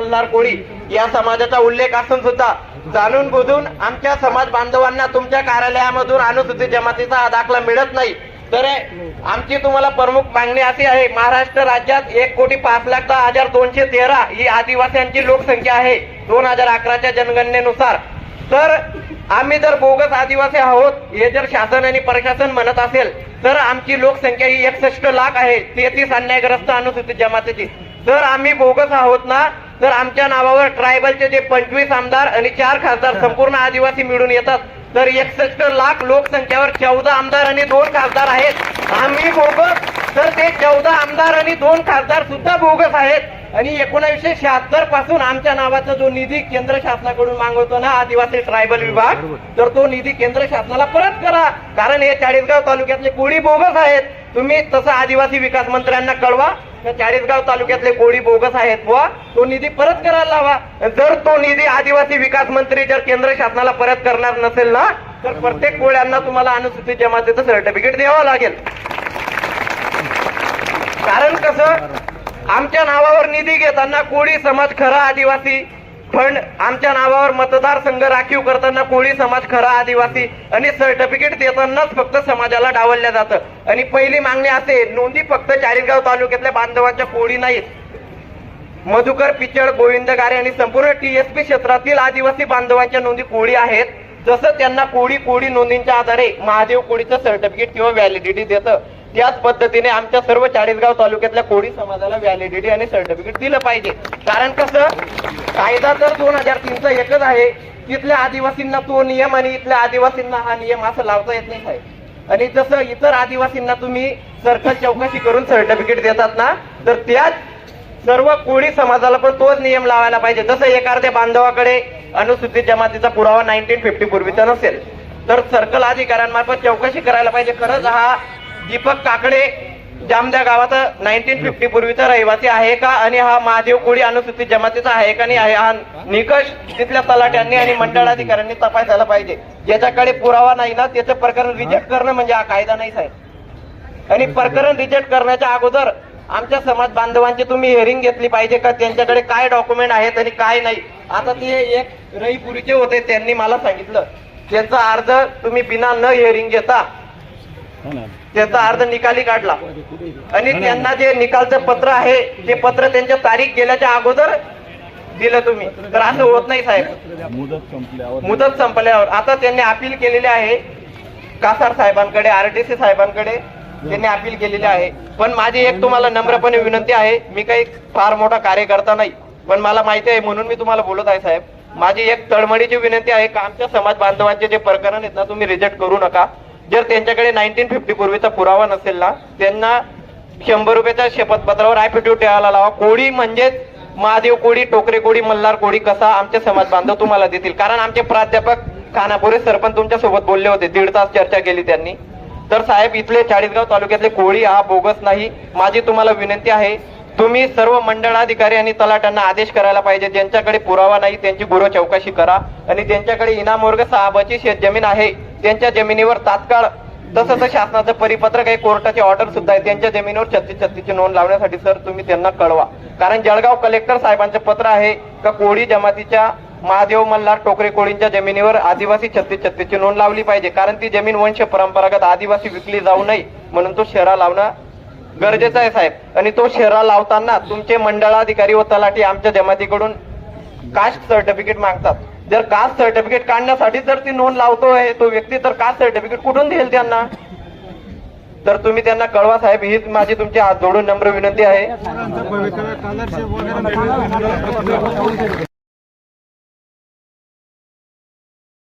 कोळी? या समाजाचा उल्लेख असून सुद्धा जाणून बुजून आमच्या समाज बांधवांना तुमच्या कार्यालयामधून अनुसूचित जमातीचा हा दाखला मिळत नाही. तर आमची तुम्हाला प्रमुख मागणी अशी आहे महाराष्ट्र राज्यात एक कोटी पाच लाख दहा हजार दोनशे तेरा ही आदिवासींची लोकसंख्या आहे दोन हजार अकराच्या जनगणनेनुसार. तर आम्ही जर बोगस आदिवासी आहोत हे जर शासन आणि प्रशासन म्हणत असेल तर आमची लोकसंख्या ही एकसष्ट लाख आहे तेहतीस अन्यायग्रस्त अनुसूचित जमातीची. तर आम्ही बोगस आहोत ना तर आमच्या नावावर ट्रायबलचे जे पंचवीस आमदार आणि चार खासदार संपूर्ण आदिवासी मिळून येतात. तर एकसष्ट लाख लोकसंख्येवर चौदा आमदार आणि दोन खासदार आहेत. आम्ही बोगस. तर ते चौदा आमदार आणि दोन खासदार सुद्धा बोगस आहेत. आणि एकोणीसशे शहात्तरपासून आमच्या नावाचा जो निधी केंद्र शासनाकडून मागवतो ना आदिवासी ट्रायबल विभाग तर तो निधी केंद्र शासनाला परत करा. कारण हे चाळीसगाव तालुक्यातले कोळी बोगस आहेत. तुम्ही तसं आदिवासी विकास मंत्र्यांना कळवा. चाळीसगाव तालुक्यातले कोळी बोगस आहेत बुवा तो निधी परत करायला लावा. जर तो निधी आदिवासी विकास मंत्री जर केंद्र शासनाला परत करणार नसेल ना तर प्रत्येक कोळ्यांना तुम्हाला अनुसूचित जमातीचं सर्टिफिकेट द्यावं लागेल. कारण कसं आमच्या नावावर निधी घेताना कोळी समाज खरा आदिवासी फंड आमच्या नावावर मतदारसंघ राखीव करताना कोळी समाज खरा आदिवासी आणि सर्टिफिकेट देतानाच फक्त समाजाला डावलल्या जातं. आणि पहिली मागणी असे नोंदी फक्त चाळीसगाव तालुक्यातल्या बांधवांच्या कोळी नाहीत. मधुकर पिचड गोविंद गारे आणि संपूर्ण टीएसपी क्षेत्रातील आदिवासी बांधवांच्या नोंदी कोळी आहेत. जसं त्यांना कोळी कोळी नोंदींच्या आधारे महादेव कोळीचं सर्टिफिकेट किंवा व्हॅलिडिटी देतं. त्याच पद्धतीने आमच्या सर्व चाळीसगाव तालुक्यातल्या कोळी समाजाला व्हॅलिडिटी आणि सर्टिफिकेट दिलं पाहिजे. कारण कसं? कायदा तर दोन हजार तीनचा एकच आहे. तिथल्या आदिवासींना तो नियम आणि इथल्या आदिवासींना हा नियम असं लावता येत नाही साहेब. आणि जसं इतर आदिवासींना तुम्ही सरकार चौकशी करून सर्टिफिकेट देतात ना तर त्याच सर्व कोळी समाजाला पण तोच नियम लावायला पाहिजे. जसं एखाद्या बांधवाकडे अनुसूचित जमातीचा पुरावा नाईन्टीन फिफ्टी पूर्वीचा नसेल तर सर्कल अधिकाऱ्यांमार्फत चौकशी करायला पाहिजे. खरंच हा दीपक काकडे जामद्या गावाचा नाईन्टीन फिफ्टी पूर्वीचा रहिवासी आहे का? आणि हा महादेव कोळी अनुसूचित जमातीचा आहे का? नाही आहे हा निकष तिथल्या तलाट्यांनी आणि मंडळाधिकाऱ्यांनी तपासायला पाहिजे. ज्याच्याकडे पुरावा नाही ना त्याचं प्रकरण रिजेक्ट करणं म्हणजे हा कायदा नाही साहेब. आणि प्रकरण रिजेक्ट करण्याच्या अगोदर आमच्या समाज बांधवांची तुम्ही हिअरिंग घेतली पाहिजे का? त्यांच्याकडे काय डॉक्युमेंट आहेत आणि काय नाही? आता ते एक रईपुरीचे होते त्यांनी मला सांगितलं. त्यांचा अर्ज तुम्ही बिना न हिअरिंग घेता त्याचा अर्ज निकाली काढला. आणि त्यांना जे निकालचं पत्र आहे ते पत्र त्यांच्या तारीख गेल्याच्या अगोदर दिलं तुम्ही. तर असं होत नाही साहेब. मुदत संपल्यावर. मुदत संपल्यावर. आता त्यांनी अपील केलेले आहे कासार साहेबांकडे आरटीसी साहेबांकडे त्यांनी अपील केलेले आहे. पण माझी एक तुम्हाला नम्रपणे विनंती आहे मी काही फार मोठा कार्यकर्ता नाही पण मला माहिती आहे म्हणून मी तुम्हाला बोलत आहे साहेब. माझी एक तळमळीची विनंती आहे का आमच्या समाज बांधवांचे जे प्रकरण आहेत ना तुम्ही रिजेक्ट करू नका. जर त्यांच्याकडे नाईन्टीन फिफ्टी पूर्वीचा पुरावा नसेल ना त्यांना शंभर रुपयाच्या शपथपत्रावर ऍफिडेव्हिट द्यायला लावा. कोळी म्हणजेच महादेव कोळी टोकरे कोळी मल्हार कोळी कसा आमचे समाज बांधव तुम्हाला देतील. कारण आमचे प्राध्यापक खानापुरे सरपंच तुमच्यासोबत बोलले होते. दीड तास चर्चा केली त्यांनी. तर साहेब इथले चाळीसगाव तालुक्यातले कोळी हा बोगस नाही. माझी तुम्हाला विनंती आहे तुम्ही सर्व मंडळाधिकारी आणि तलाट्यांना आदेश करायला पाहिजे. ज्यांच्याकडे पुरावा नाही त्यांची गुरु चौकशी करा. आणि ज्यांच्याकडे इनाम वर्ग शेतजमीन आहे त्यांच्या जमिनीवर तात्काळ तसं तर शासनाचं परिपत्रक आहे कोर्टाची ऑर्डर सुद्धा आहे त्यांच्या जमिनीवर छत्तीस छत्तीसची नोंद लावण्यासाठी सर तुम्ही त्यांना कळवा. कारण जळगाव कलेक्टर साहेबांचं पत्र आहे का कोळी जमातीच्या महादेव मल्हार टोकरे कोळींच्या जमिनीवर आदिवासी छत्तीस छत्तीसची नोंद लावली पाहिजे. कारण ती जमीन वंश परंपरागत आदिवासी विकली जाऊ नये म्हणून तो शेरा लावणं गरजेचं आहे साहेब. आणि तो शेरा लावताना तुमचे मंडळाधिकारी व तलाठी आमच्या जमातीकडून कास्ट सर्टिफिकेट मागतात. जर कास्ट सर्टिफिकेट काढण्यासाठी जर ती नोंद लावतोय तो व्यक्ती तर कास्ट सर्टिफिकेट कुठून देईल त्यांना? तर तुम्ही त्यांना कळवा साहेब हीच माझी तुमची हात जोडून नम्र विनंती आहे.